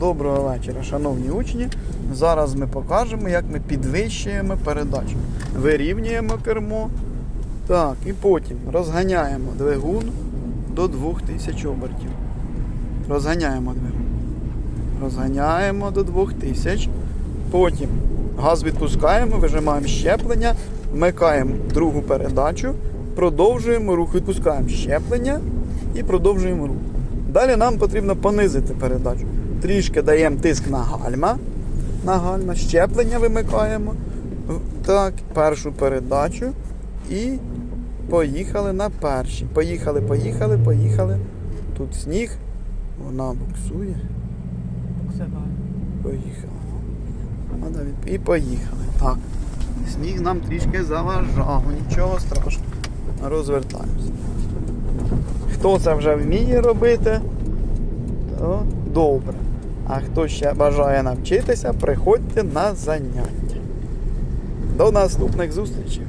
Доброго вечора, шановні учні. Зараз ми покажемо, як ми підвищуємо передачу. Вирівнюємо кермо. Так, і потім розганяємо двигун до 2000 обертів. Розганяємо двигун. Розганяємо до 2000. Потім газ відпускаємо, вижимаємо щеплення, вмикаємо другу передачу, продовжуємо рух, відпускаємо щеплення і продовжуємо рух. Далі нам потрібно понизити передачу. Трішки даємо тиск на гальма. На гальма, щеплення вимикаємо. Так, першу передачу. І поїхали на перші. Поїхали, поїхали, поїхали. Тут сніг, вона буксує. Поїхали. І поїхали. Так. Сніг нам трішки заважав, нічого страшного. Розвертаємося. Хто це вже вміє робити, то добре. А хто ще бажає навчитися, приходьте на заняття. До наступних зустрічей!